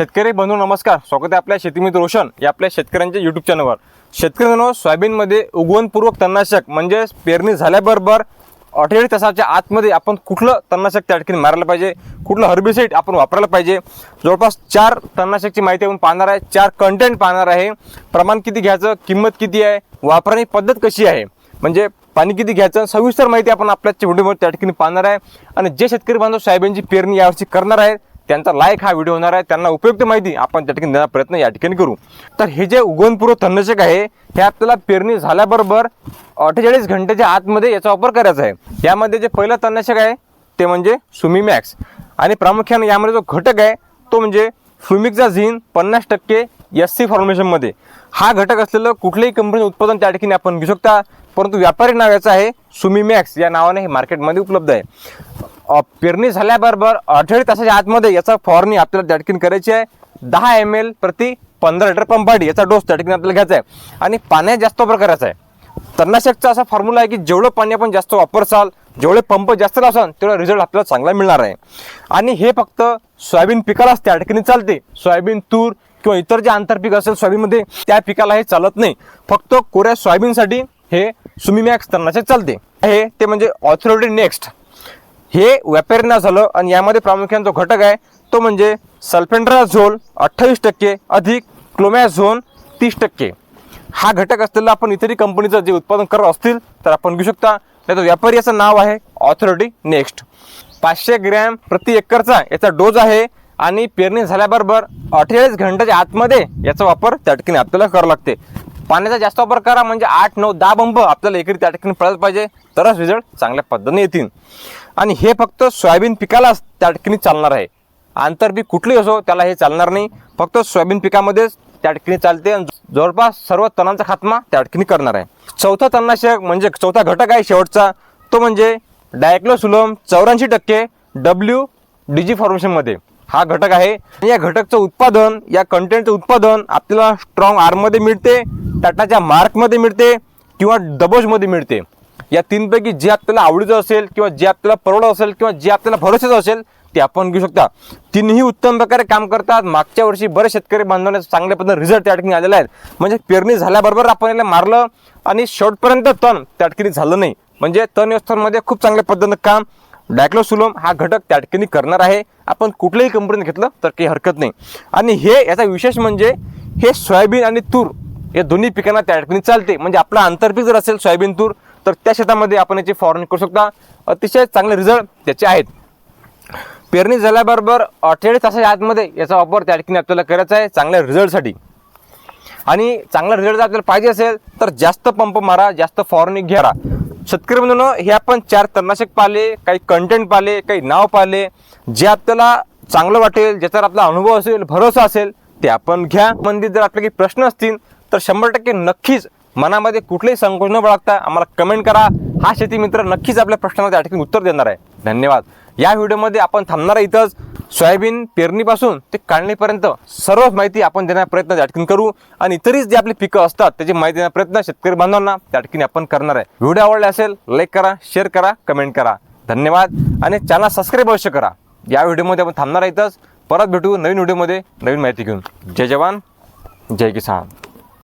शेतकरी बंधू नमस्कार. स्वागत आहे आपल्या शेतीमित्र रोशन या आपल्या शेतकऱ्यांच्या यूट्यूब चॅनलवर शेतकरी सोयाबीनमध्ये उगवणपूर्वक तणनाशक म्हणजे पेरणी झाल्याबरोबर अठ्ठेचाळीस तासाच्या आतमध्ये आपण कुठलं तणनाशक त्या ठिकाणी मारायला पाहिजे? कुठलं हर्बिसाईड आपण वापरायला पाहिजे? जवळपास चार तणनाशकची माहिती आपण पाहणार आहे. चार कंटेंट पाहणार आहे. प्रमाण किती घ्यायचं? किंमत किती आहे? वापरण्याची पद्धत कशी आहे? म्हणजे पाणी किती घ्यायचं? सविस्तर माहिती आपण आपल्या व्हिडिओमध्ये त्या ठिकाणी पाहणार आहे. आणि जे शेतकरी बांधव सोयाबीनची पेरणी यावर्षी करणार आहेत त्यांचा लाईक हा व्हिडिओ होणार आहे. त्यांना उपयुक्त माहिती आपण त्या ठिकाणी देण्याचा प्रयत्न या ठिकाणी करू. तर हे जे उगवणपूर्व तणनाशक आहे हे आपल्याला पेरणी झाल्याबरोबर अठ्ठेचाळीस घंटेच्या आतमध्ये याचा वापर करायचा आहे. यामध्ये जे पहिलं तणनाशक आहे ते म्हणजे सुमी मॅक्स आणि प्रामुख्याने यामध्ये जो घटक आहे तो म्हणजे फ्युमिकचा झिन पन्नास टक्के एस सी फॉर्मेशनमध्ये हा घटक असलेलं कुठल्याही कंपनीचं उत्पादन त्या ठिकाणी आपण घेऊ शकता. परंतु व्यापारी नाव याचं आहे सुमी मॅक्स या नावाने हे मार्केटमध्ये उपलब्ध आहे. पेरणी झाल्याबरोबर अठ्ठेचाळीस तासाच्या आतमध्ये याचा फवारणी आपल्याला त्या करायची आहे. दहा एम एल प्रति पंधरा लिटर पंपाडी याचा डोस त्या ठिकाणी आपल्याला घ्यायचा आहे. आणि पाण्यात जास्त वापर करायचा आहे. तणनाशकचा असा फॉर्म्युला आहे की जेवढं पाणी आपण जास्त वापरसाल जेवढे पंप जास्त लावसाल तेवढा रिझल्ट आपल्याला चांगला मिळणार आहे. आणि हे फक्त सोयाबीन पिकालाच त्या अडकीने चालते. सोयाबीन तूर किंवा इतर जे आंतरपीक असेल सोयाबीनमध्ये त्या पिकाला हे चालत नाही. फक्त कोऱ्या सोयाबीनसाठी हे सुमिमॅक्स तणनाशक चालते. हे ते म्हणजे ऑथॉरिटी नेक्स्ट हे व्यापारीना झालं आणि यामध्ये प्रामुख्याने जो घटक आहे तो म्हणजे सल्फेंड्राझोल अठ्ठावीस टक्के अधिक क्लोमॅझोन तीस टक्के. हा घटक असलेला आपण इतरही कंपनीचं जे उत्पादन करत असतील तर आपण घेऊ शकता. नाही तर व्यापारी याचं नाव आहे ऑथॉरिटी नेक्स्ट पाचशे ग्रॅम प्रति एकरचा याचा डोज आहे आणि पेरणी झाल्याबरोबर अठ्ठेचाळीस घंट्याच्या आतमध्ये याचा वापर त्या ठिकाणी आपल्याला करावा लागते. पाण्याचा जास्त वापर करा म्हणजे आठ नऊ दहा बंब आपल्याला एकरी त्या ठिकाणी पडायला पाहिजे. तरच रिझल्ट चांगल्या पद्धतीने येतील. आणि हे फक्त सोयाबीन पिकालाच त्या ठिकाणी चालणार आहे. आंतरपीक कुठली असो त्याला हे चालणार नाही. फक्त सोयाबीन पिकामध्येच त्या ठिकाणी चालते आणि जवळपास सर्व तणांचा खात्मा त्या ठिकाणी करणार आहे. चौथा तणनाशक म्हणजे चौथा घटक आहे शेवटचा. तो म्हणजे डायक्लोसुलम चौऱ्याऐंशी टक्के डब्ल्यू डीजी फॉर्मेशनमध्ये हा घटक आहे. या घटकचं उत्पादन या कंटेंटचं उत्पादन आपल्याला स्ट्रॉंग आर्ममध्ये मिळते. टाटाच्या मार्कमध्ये मिळते किंवा डबोजमध्ये मिळते. या तीनपैकी जे आपल्याला आवडीचं असेल किंवा जे आपल्याला परवडत असेल किंवा जे आपल्याला भरोशाचं असेल ते आपण घेऊ शकता. तिन्ही उत्तम प्रकारे काम करतात. मागच्या वर्षी बरेच शेतकरी बांधवांना चांगल्या पद्धतीने रिझल्ट त्या ठिकाणी आलेला आहे म्हणजे पेरणी झाल्याबरोबर आपण याला मारलं आणि शेवटपर्यंत तण त्या ठिकाणी झालं नाही. म्हणजे तण व्यवस्थांमध्ये खूप चांगल्या पद्धतीनं काम. डायक्लोसुलम हा घटक त्या ठिकाणी करणार आहे. आपण कुठल्याही कंपनीने घेतलं तर काही हरकत नाही. आणि हे याचा विशेष म्हणजे हे सोयाबीन आणि तूर या दोन्ही पिकांना त्या अडकणी चालते. म्हणजे आपला आंतरपीक जर असेल सोयाबीन तूर तर त्या शेतामध्ये आपण याची फवारणी करू शकता. अतिशय चांगले रिझल्ट त्याचे आहेत. पेरणी झाल्याबरोबर अठ्ठेचाळीस तासाच्या आतमध्ये याचा वापर त्या ठिकाणी आपल्याला करायचा आहे चांगल्या रिझल्टसाठी आणि चांगला रिझल्ट जर आपल्याला पाहिजे असेल तर जास्त पंप मारा जास्त फवारणी घ्या. शेतकरी म्हणून हे आपण चार तणनाशक पाहिले काही कंटेंट पाहिले काही नाव पाहिले जे आपल्याला चांगलं वाटेल ज्याच्यावर आपला अनुभव असेल भरोसा असेल ते आपण घ्या. म्हणजे जर आपले काही प्रश्न असतील तर शंभर टक्के नक्कीच मनामध्ये कुठलेही संकोच न बाळगता आम्हाला कमेंट करा. हा शेती मित्र नक्कीच आपल्या प्रश्नाला त्या ठिकाणी उत्तर देणार आहे. धन्यवाद. या व्हिडिओमध्ये आपण थांबणार आहे इथंच. सोयाबीन पेरणीपासून ते काढणीपर्यंत सर्वच माहिती आपण देण्याचा प्रयत्न त्या ठिकाणी करू. आणि इतरही जे आपली पिकं असतात त्याची माहिती देण्याचा प्रयत्न शेतकरी बांधवांना त्या ठिकाणी आपण करणार आहे. व्हिडिओ आवडले असेल लाईक करा शेअर करा कमेंट करा. धन्यवाद. आणि चॅनल सबस्क्राईब अवश्य करा. या व्हिडिओमध्ये आपण थांबणार आहे इथंच. परत भेटू नवीन व्हिडिओमध्ये नवीन माहिती घेऊन. जय जवान. जय किसान.